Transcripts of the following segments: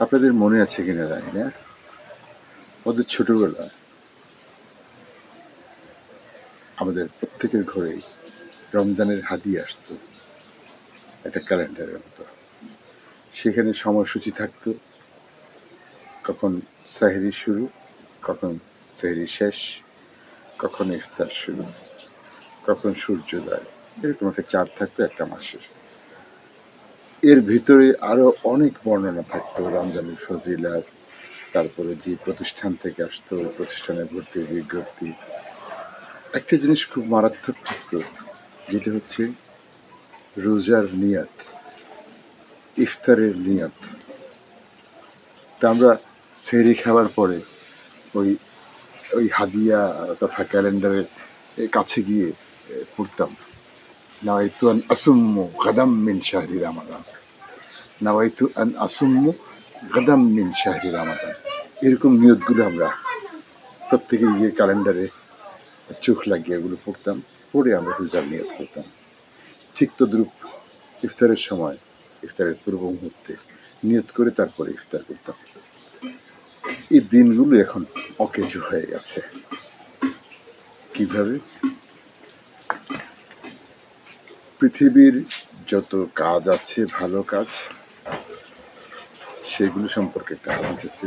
আপনাদের মনে আছে কিনা জানি না। আমাদের ছোটবেলা। আমাদের প্রত্যেকের ঘরেই রমজানের হাদি আসতো। একটা ক্যালেন্ডারের মতো। সেখানে সময়সূচি থাকতো। কখন সাহেরি শুরু, কখন সাহেরি শেষ, কখন ইফতার শুরু, কখন সূর্যোদয়, এরকম একটা চার থাকতো একটা মাসের। এর ভিতরে আরও অনেক বর্ণনা থাকতো রমজানের ফজিলার তারপরে যে প্রতিষ্ঠান থেকে আসতো প্রতিষ্ঠানে ভর্তির বিজ্ঞপ্তি। একটা জিনিস খুব মারাত্মক থাকতো, যেটা হচ্ছে রোজার নিয়াত, ইফতারের নিয়াত। তা আমরা সেহরি খাওয়ার পরে ওই ওই হাদিয়া তথা ক্যালেন্ডারের কাছে গিয়ে পড়তাম। নাওয়াইতু আন আসুম্মু গাদাম মিন শাহরি রামাদান নাওয়াইতু আন আসুম্মু গাদাম মিন শাহরি রামাদান এরকম নিয়তগুলো আমরা প্রত্যেকে গিয়ে ক্যালেন্ডারে চোখ লাগিয়ে এগুলো পড়তাম পড়ে আমরা রোজার নিয়ত করতাম ঠিক তদ্রুপ ইফতারের সময় ইফতারের পূর্ব মুহূর্তে নিয়ত করে তারপরে ইফতার করতাম এই দিনগুলো এখন অকেজো হয়ে গেছে কীভাবে পৃথিবীর যত কাজ আছে, ভালো কাজ, সেগুলো সম্পর্কে একটা হাদিস আছে।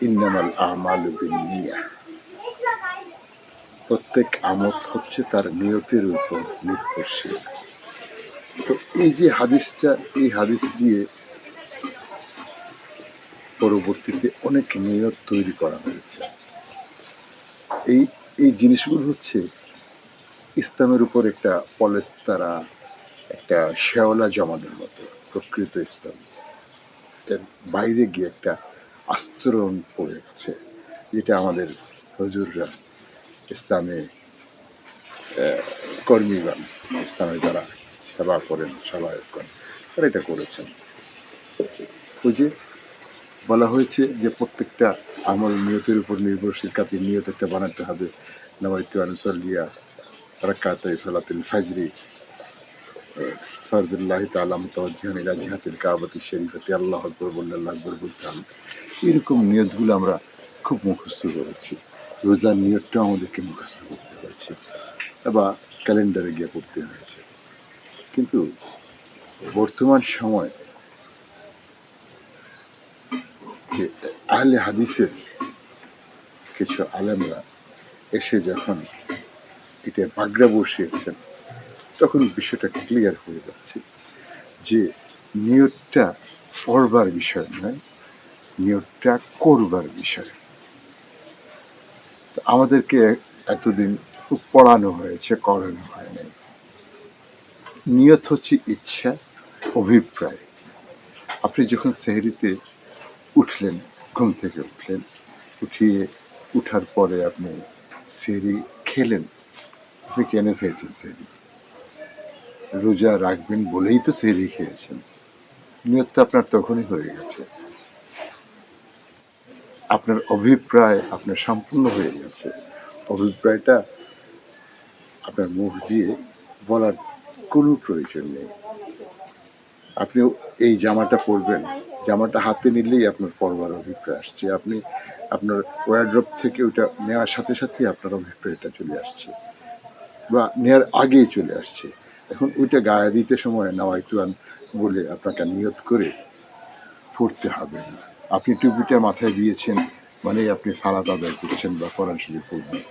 ইন্নামাল আমালু বিন্নিয়া। প্রত্যেক আমত হচ্ছে তার নিয়তের উপর নির্ভরশীল। তো এই যে হাদিসটা, এই হাদিস দিয়ে পরবর্তীতে অনেক নিয়ত তৈরি করা হয়েছে। এই এই জিনিসগুলো হচ্ছে ইসলামের উপর একটা পলেস্তারা একটা শেওলা জমানোর মতো প্রকৃত ইসলাম। এর বাইরে গিয়ে একটা আস্তরণ পড়ে গেছে, যেটা আমাদের হজুররা ইসলামে কর্মীগণ ইসলামে যারা সেবা করেন, সবাই করেন, তারা এটা করেছেন। ওই যে বলা হয়েছে যে প্রত্যেকটা আমল নিয়তের উপর নির্ভরশীল কাতে নিয়ত একটা বানাতে হবে। নবাইতু আনুসল্লিয়া সালাতুল ফাজরি ফরদুল্লাহ তাআলা মুতাওয়াজ্জিহান ইলা জিহাতিল কাবাতি শরীফাতি আল্লাহু আকবার বললে আল্লাহু আকবার বলতে হবে এরকম নিয়তগুলো আমরা খুব মুখস্থ করেছি। রোজার নিয়তটাও আমাদেরকে মুখস্থ করতে হয়েছে। বা ক্যালেন্ডারে গিয়ে পড়তে হয়েছে। কিন্তু বর্তমান সময় যে আহলে হাদিসের কিছু আলেমরা এসে যখন এটা বাগড়া বসিয়েছেন, তখন বিষয়টা ক্লিয়ার হয়ে যাচ্ছে যে নিয়তটা পড়বার বিষয় নয় নিয়তটা করবার বিষয়। আমাদেরকে এতদিন খুব পড়ানো হয়েছে, করানো হয়নি। নিয়ত হচ্ছে ইচ্ছা, অভিপ্রায়। আপনি যখন সেহরিতে উঠলেন, ঘুম থেকে উঠলেন, উঠিয়ে উঠার পরে আপনি সেহরি খেলেন আপনি কেন খেয়েছেন সেহরি রোজা রাখবেন বলেই তো সেহরি খেয়েছেন। নিয়তটা আপনার তখনই হয়ে গেছে। আপনার অভিপ্রায় আপনার সম্পূর্ণ হয়ে গেছে। অভিপ্রায়টা আপনার মুখ দিয়ে বলার কোনো প্রয়োজন নেই। আপনি এই জামাটা পরবেন। জামাটা হাতে নিলেই আপনার পরবার অভিপ্রায় আসছে। আপনি আপনার ওয়ারড্রপ থেকে ওটা নেওয়ার সাথে সাথে আপনার অভিপ্রায়টা চলে আসছে। বা নেয়ার আগেই চলে আসছে। এখন ওইটা গায়ে দিতে সময় নাওয়াইতুয়ান বলে আপনাকে নিয়ত করে পড়তে হবে না। আপনি টুপিটা মাথায় দিয়েছেন মানে আপনি সালাত আদায় করছেন বা কোরআন শরীফ পড়বেন।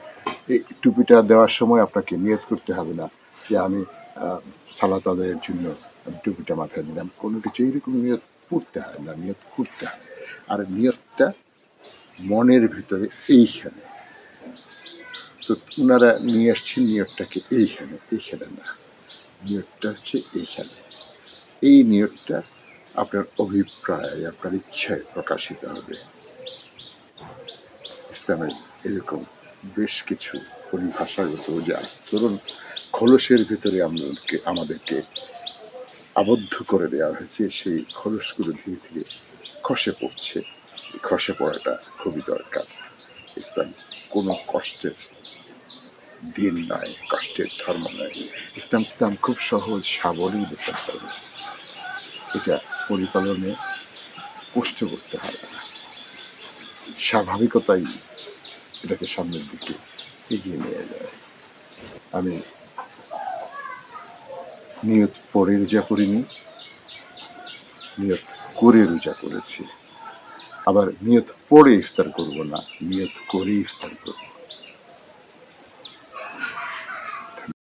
এই টুপিটা দেওয়ার সময় আপনাকে নিয়ত করতে হবে না যে আমি সালাত আদায়ের জন্য টুপিটা মাথায় দিলাম। কোনো কিছু এইরকম নিয়ত পড়তে হয় না, নিয়ত করতে হয়। আর নিয়তটা মনের ভিতরে এইখানে। তো ওনারা নিয়ে আসছেন নিয়তটাকে এইখানে এইখানে না। নিয়তটা হচ্ছে এইখানে। এই নিয়তটা আপনার অভিপ্রায়, আপনার ইচ্ছায় প্রকাশিত হবে। ইসলামের এরকম বেশ কিছু পরিভাষাগত যে আস্তরণ খোলসের ভিতরে আমাদেরকে আমাদেরকে আবদ্ধ করে দেওয়া হয়েছে, সেই খোলসগুলো ধীরে ধীরে খসে পড়ছে। খসে পড়াটা খুবই দরকার। ইসলাম কোনো কষ্টের দিন নয় কষ্টের ধর্ম নয় ইসলাম ইসলাম খুব সহজ, সাবলীল একটা ধর্ম। এটা পরিপালনে কষ্ট করতে হয় না। স্বাভাবিকতাই এটাকে সামনের দিকে এগিয়ে নিয়ে যায়। আমি নিয়ত পরে রোজা করিনি, নিয়ত করে রোজা করেছি। আবার নিয়ত পরে ইফতার করব না, নিয়ত করে ইফতার করব।